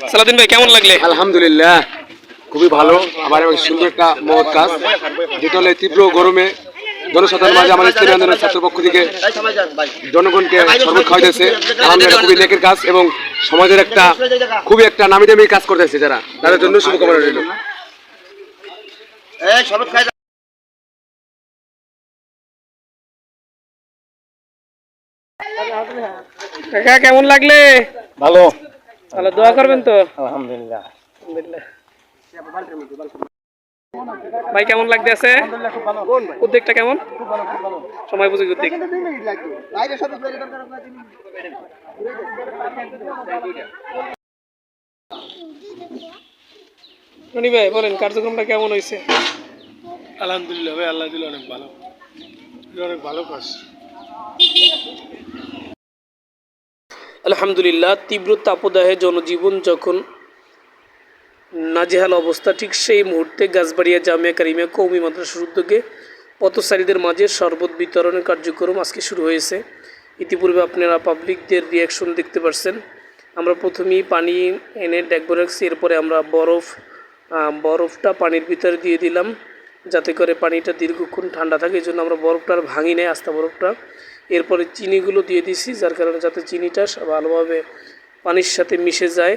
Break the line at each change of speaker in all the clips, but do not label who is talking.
সালাদিন ভাই কেমন লাগলে?
আলহামদুলিল্লাহ খুবই ভালো আমার এবং সুন্দর একটা মহৎ কাজ। যেটা হলে তীব্র গরমে জনসাধারণ মাঝে আমার ইসলামী আন্দোলনের ছাত্র পক্ষ থেকে জনগণকে আলহামদুলিল্লাহ খুবই নেকের কাজ এবং সমাজের একটা খুবই একটা নামি দামি কাজ করতেছে যারা। তাদের জন্য শুভকামনা রইল।
কাকা কেমন লাগলে?
ভালো।
ভালো দোয়া করবেন তো?
আলহামদুলিল্লাহ।
আলহামদুলিল্লাহ ভাই কেমন লাগতেছে? উদ্যোগটা কেমন? সময় বুঝে উদ্যোগ। রনি ভাই বলেন কার্যক্রমটা কেমন হয়েছে?
আলহামদুলিল্লাহ ভাই আল্লাহ দিল অনেক ভালো। অনেক ভালো কাজ।
আলহামদুলিল্লাহ তীব্র তাপদাহে জনজীবন যখন নাজেহাল অবস্থা, ঠিক সেই মুহূর্তে গাছবাড়িয়া জামিয়া কারিমিয়া কৌমি মাদ্রাসার উদ্যোগে পথচারীদের মাঝে শরবত বিতরণের কার্যক্রম আজকে শুরু হয়েছে। ইতিপূর্বে আপনারা পাবলিকদের রিয়াকশন দেখতে পারছেন। আমরা প্রথমেই পানি এনে ডেকবো রাখছি এরপরে আমরা বরফ বরফটা পানির ভিতরে দিয়ে দিলাম। যাতে করে পানিটা দীর্ঘক্ষণ ঠান্ডা থাকে, এই জন্য আমরা বরফটা আর ভাঙি নেই আস্তা বরফটা। এরপরে চিনিগুলো দিয়ে দিছি, যার কারণে যাতে চিনিটা ভালোভাবে পানির সাথে মিশে যায়।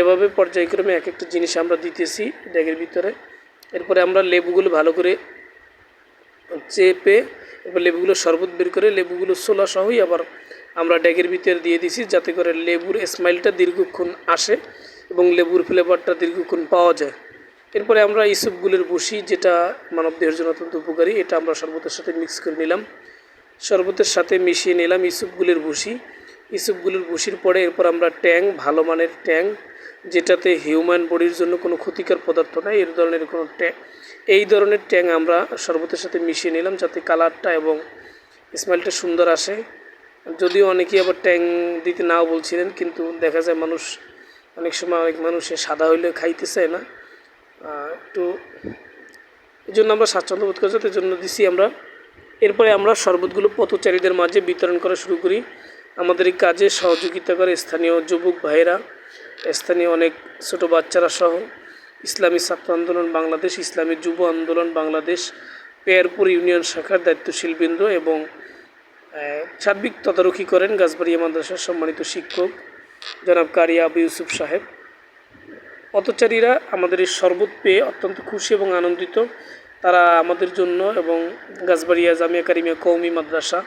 এভাবে পর্যায়ক্রমে এক একটা জিনিস আমরা দিতেছি ড্যাগের ভিতরে। এরপরে আমরা লেবুগুলো ভালো করে চেপে এবার লেবুগুলো শরবত বের করে, লেবুগুলো সোলা সহই আবার আমরা ড্যাগের ভিতরে দিয়ে দিছি, যাতে করে লেবুর স্মাইলটা দীর্ঘক্ষণ আসে এবং লেবুর ফ্লেভারটা দীর্ঘক্ষণ পাওয়া যায়। এরপরে আমরা ইসুপগুলোর বসি, যেটা মানবদেহের জন্য অত্যন্ত উপকারী। এটা আমরা শরবতের সাথে মিক্স করে নিলাম। শরবতের সাথে মিশিয়ে নিলাম ইসুপগুলির ভুসি ইসুপগুলির ভুসির পরে এরপর আমরা ট্যাং, ভালো মানের ট্যাং, যেটাতে হিউম্যান বডির জন্য কোনো ক্ষতিকর পদার্থ নাই এর ধরনের কোনো ট্যাং, এই ধরনের ট্যাং আমরা শরবতের সাথে মিশিয়ে নিলাম যাতে কালারটা এবং স্মেলটা সুন্দর আসে। যদিও অনেকেই আবার ট্যাং দিতে নাও বলছিলেন, কিন্তু দেখা যায় মানুষ, অনেক সময় অনেক মানুষে সাদা হইলে খাইতে চায় না। একটু এই জন্য আমরা স্বাচ্ছন্দ্য বোধ করছি এই জন্য দিছি আমরা। এরপরে আমরা শরবতগুলো পথচারীদের মাঝে বিতরণ করা শুরু করি। আমাদের এই কাজে সহযোগিতা করে স্থানীয় যুবক ভাইয়েরা, স্থানীয় অনেক ছোট বাচ্চারা সহ ইসলামী ছাত্র আন্দোলন বাংলাদেশ, ইসলামী যুব আন্দোলন বাংলাদেশ, পেয়ারপুর ইউনিয়ন শাখার দায়িত্বশীল বৃন্দ এবং সার্বিক তদারকি করেন গাছবাড়িয়া মাদ্রাসার সম্মানিত শিক্ষক জনাব কারিয়া আবু ইউসুফ সাহেব। পথচারীরা আমাদের এই শরবত পেয়ে অত্যন্ত খুশি এবং আনন্দিত। তারা আমাদের জন্য এবং গাছবাড়িয়া জামিয়া কারিমিয়া কৌমি মাদ্রাসা,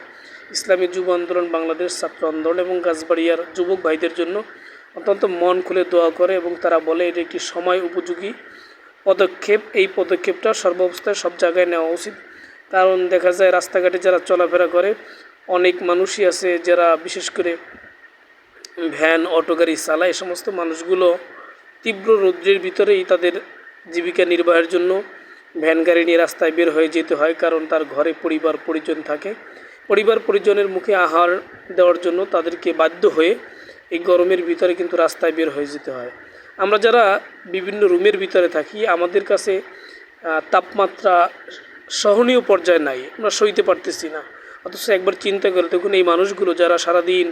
ইসলামী যুব আন্দোলন, বাংলাদেশ ছাত্র আন্দোলন এবং গাছবাড়িয়ার যুবক ভাইদের জন্য অত্যন্ত মন খুলে দোয়া করে এবং তারা বলে, এটি একটি সময় উপযোগী পদক্ষেপ। এই পদক্ষেপটা সর্বাবস্থায় সব জায়গায় নেওয়া উচিত। কারণ দেখা যায়, রাস্তাঘাটে যারা চলাফেরা করে, অনেক মানুষই আছে যারা বিশেষ করে ভ্যান অটো গাড়ি চালায় সমস্ত মানুষগুলো তীব্র রৌদ্রের ভিতরেই তাদের জীবিকা নির্বাহের জন্য ভ্যান গাড়ি নিয়ে রাস্তায় বের হয়ে যেতে হয়, কারণ তার ঘরে পরিবার পরিজন থাকে। পরিবার পরিজনের মুখে আহার দেওয়ার জন্য তাদেরকে বাধ্য হয়ে এই গরমের ভিতরে কিন্তু রাস্তায় বের হয়ে যেতে হয়। আমরা যারা বিভিন্ন রুমের ভিতরে থাকি, আমাদের কাছে তাপমাত্রা সহনীয় পর্যায়ে নাই। আমরা সইতে পারতেছি না। অথচ একবার চিন্তা করে দেখুন, এই মানুষগুলো যারা সারাদিন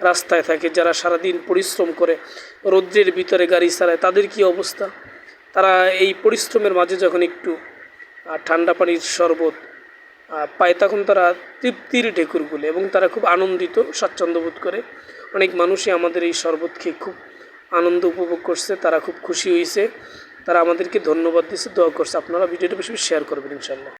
রাস্তায় থাকে, যারা সারাদিন পরিশ্রম করে, রৌদ্রের ভিতরে গাড়ি চালায়, তাদের কি অবস্থা? তারা এই পরিশ্রমের মাঝে যখন একটু ঠান্ডা পানির শরবত পায়, তখন তারা তৃপ্তির ঢেকুর বলে এবং তারা খুব আনন্দিত, স্বাচ্ছন্দ্য বোধ করে। অনেক মানুষই আমাদের এই শরবত খেয়ে খুব আনন্দ উপভোগ করছে, তারা খুব খুশি হয়েছে। তারা আমাদেরকে ধন্যবাদ দিচ্ছে দোয়া করছে। আপনারা ভিডিওটা বেশি শেয়ার করবেন ইনশাল্লাহ